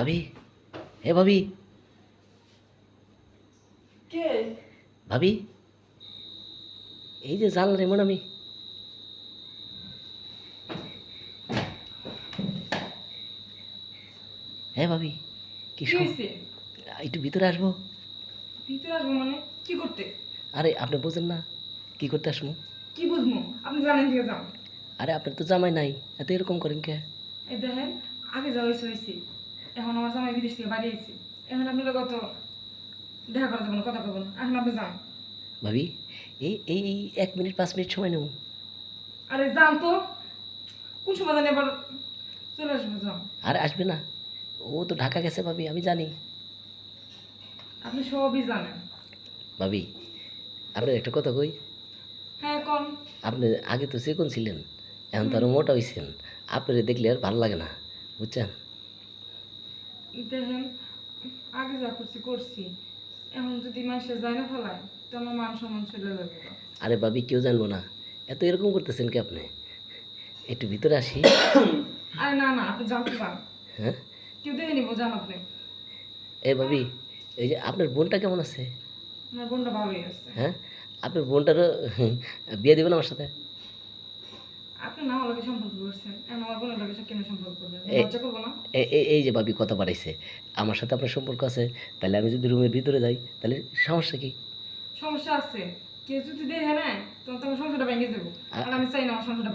ভাবি? হে ভাবি? কে? ভাবি? এই যে জানলাম এমন আমি হ্যাঁ ভাবি কি কি একটু ভিতরে আসব। ভিতরে আসব মানে? কি করতে? আরে আপনি বোঝেন না। কি করতে আসব? কি বুঝব? আপনি জানেন দিকে যাও আরে আপনার তো জামাই নাই। এত এরকম করেন কে? দেখেন আগে হয়েছে হয়েছে এখন আমার জামাই বিদেশ থেকে বাড়ি আইছে। এখন আপনি লোক তো দেখা করা যাবে না কথা কবেন এখন আপনি যান। ভাবি এই এই এক মিনিট পাঁচ মিনিট সময় নেব। আরে যান তো। কোন সময় জানি আবার চলে আসব যান। আর আসবে না। ও তো ঢাকা গেছে ভাবি আমি জানি। আপনি সবই জানেন। ভাবি আপনার একটা কথা কই? হ্যাঁ কোন? আপনি আগে তো চিকন ছিলেন এখন তো আরও মোটা হয়েছেন আপনার দেখলে আর ভালো লাগে না বুঝছেন? দেখেন আগে যা করছি করছি। এখন যদি মাসে যায় না ফেলায় তো আমার মান সম্মান চলে যাবে। আরে ভাবি কেউ জানব না? এত এরকম করতেছেন কি আপনি? একটু ভিতরে আসি। আরে না না আপনি জানতে পান হ্যাঁ? কেউ দেখে নিবো জান আপনি। এই ভাবি এই যে আপনার বোনটা কেমন আছে? আমার বোনটা ভালোই আছে। হ্যাঁ? আপনার বোনটারও বিয়ে দেবেন আমার সাথে? আপনি না আমার লগে সম্পর্ক করছেন। এখন আমার বোনের লগে কেন সম্পর্ক করবেন? লজ্জা করব না? এ- এ- এই যে ভাবি কথা বাড়াইছে আমার সাথে আপনার সম্পর্ক আছে তাহলে আমি যদি রুমের ভিতরে যাই তাহলে সমস্যা কি? সমস্যা আছে। কেউ যদি দেখে নেয় তো আমার সংসারটা ভেঙে দেবো আর আমি চাই না আমার সংসারটা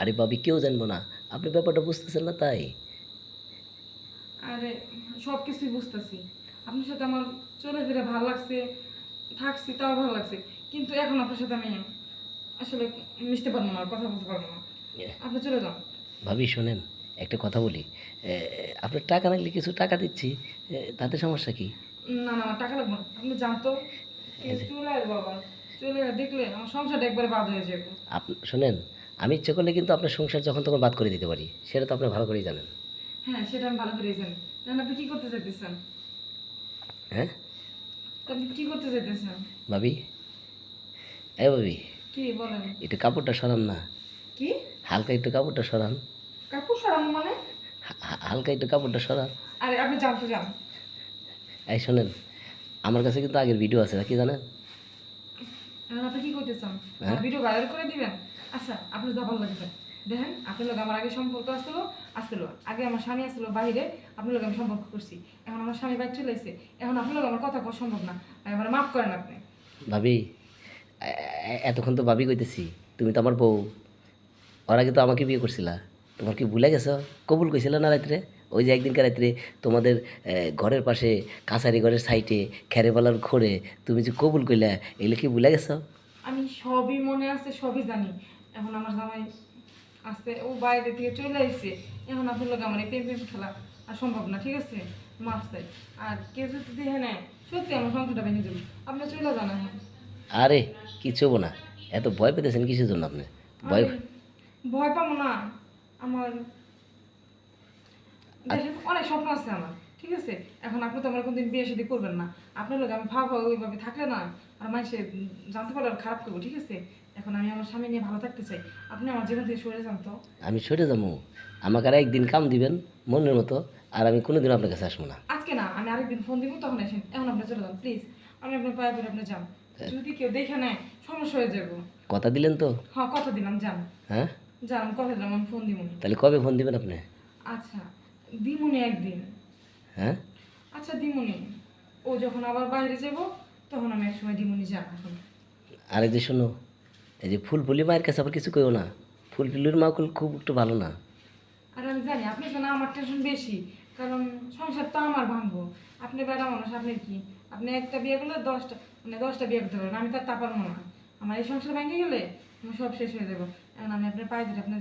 আরে ভাবি কেউ জানব না। আপনি ব্যাপারটা বুঝতেছেন না তাই? আরে সব কিছুই বুঝতেছি। আপনার সাথে আমার চলে ফিরে ভালো লাগছে থাকছি তাও ভালো লাগছে। কিন্তু এখন আপনার সাথে আমি আসলে মিশতে পারব না কথা বলতে পারব না। আপনি চলে যান। ভাবি শোনেন একটা কথা বলি। আপনার টাকা লাগলে কিছু টাকা দিচ্ছি তাতে সমস্যা কি? না না টাকা লাগবে না। আপনি জানতো চলে আসব আবার চলে দেখলে আমার সংসারটা একবারে বাদ হয়ে যাবে। আপ শোনেন আমি ইচ্ছে করলে কিন্তু আপনার সংসার যখন তখন বাদ করে দিতে পারি। সেটা তো আপনি ভালো করেই জানেন। হ্যাঁ সেটা আমি ভালো করে জানি। তাহলে আপনি কি করতে চাইতেছেন? হ্যাঁ? আপনি কি করতে চাইতেছেন? ভাবি? এ ভাবি। কি বলেন? একটু কাপড়টা সরান না। কি? হালকা একটু কাপড়টা সরান। কাপড় সরানো মানে? হালকা একটু কাপড়টা সরান। আরে আপনি জানতে যান। এই শোনেন আমার কাছে কিন্তু আগের ভিডিও আছে কি জানেন? আপনি কি করতে চান হ্যাঁ? ভিডিও ভাইরাল করে দিবেন? আচ্ছা আপনি যা ভালো লাগবে। দেখেন আপনার লোক আমার আগে সম্পর্ক আসছিল আসছিল। আগে আমার স্বামী আসছিল বাইরে আপনার লোক আমি সম্পর্ক করছি। এখন আমার স্বামী বাইরে চলে এসেছে। এখন আপনার লোক আমার কথা কওয়া সম্ভব না। এবার মাফ করেন আপনি। ভাবি এতক্ষণ তো ভাবি কইতেছি তুমি তো আমার বউ। ওর আগে তো আমাকে বিয়ে করছিলা। তোমার কি ভুলে গেছো? কবুল কইছিল না রাত্রে? ওই যে একদিনকে রাত্রে তোমাদের ঘরের পাশে কাছারি ঘরের সাইডে খেরেপালার খোরে তুমি যে কবুল কইলা এগুলো কি ভুলে গেছো? আমি সবই মনে আছে সবই জানি। এখন আমার জামাই আসতে ও বাইরে থেকে চলে আসছে এখন আপনার লোক আমার এই প্রেম প্রেম খেলা আর সম্ভব না ঠিক আছে? মাফ চাই। আর কেউ যদি দেখে নেয় সত্যি আমার সংসারটা ভেঙে যাবে। আপনি চলে যান আরে কিছু না। এত ভয় পেতেছেন কিসের জন্য আপনি? ভয় ভয় পাবো না। আমার দেখেন, অনেক স্বপ্ন আছে আমার ঠিক আছে? এখন আপনি তো আমার কোনদিন বিয়ে শাদী করবেন না। আপনার লোক আমি ভাবো ওইভাবে থাকলে না আর মানুষে জানতে পারলে খারাপ করব ঠিক আছে? এখন আমি আমার স্বামী নিয়ে ভালো থাকতে চাই। আপনি আমার জীবন থেকে সরে যান তো। আমি সরে যাব। আমাকে আর একদিন কাম দিবেন মনের মতো আর আমি কোনোদিন আপনার কাছে আসব না। আজকে না আমি আরেকদিন ফোন দিব তখন এসেন এখন আপনি চলে যান প্লিজ আমি আপনার পায়ে পড়ে আপনি যান। যদি কেউ দেখে নেয় সমস্যা হয়ে যাব। কথা দিলেন তো? হ্যাঁ কথা দিলাম যান। হ্যাঁ? আমি কথা দিলাম আমি ফোন দিব তাহলে কবে ফোন দিবেন আপনি? আচ্ছা দিমুনি একদিন। হ্যাঁ? আচ্ছা দিমুনি। ও যখন আবার বাইরে যাব তখন আমি এক সময় দিমুনি যাব আর যে শোনো এই যে ফুলফুলি মায়ের কাছে আবার কিছু কেউ না। ফুলফুলির মা খুব একটু ভালো না। আর আমি জানি আপনি জানা আমার টেনশন বেশি। কারণ সংসার তো আমার ভাঙবো। আপনি বেড়া মানুষ আপনি কি? আপনি একটা বিয়ে করলে দশটা মানে দশটা বিয়ে করতে পারেন আমি তার তা পারব না। আমার এই সংসার ভেঙে গেলে আমি সব শেষ হয়ে যাব। এখন আমি আপনার পায়ে ধরে আপনি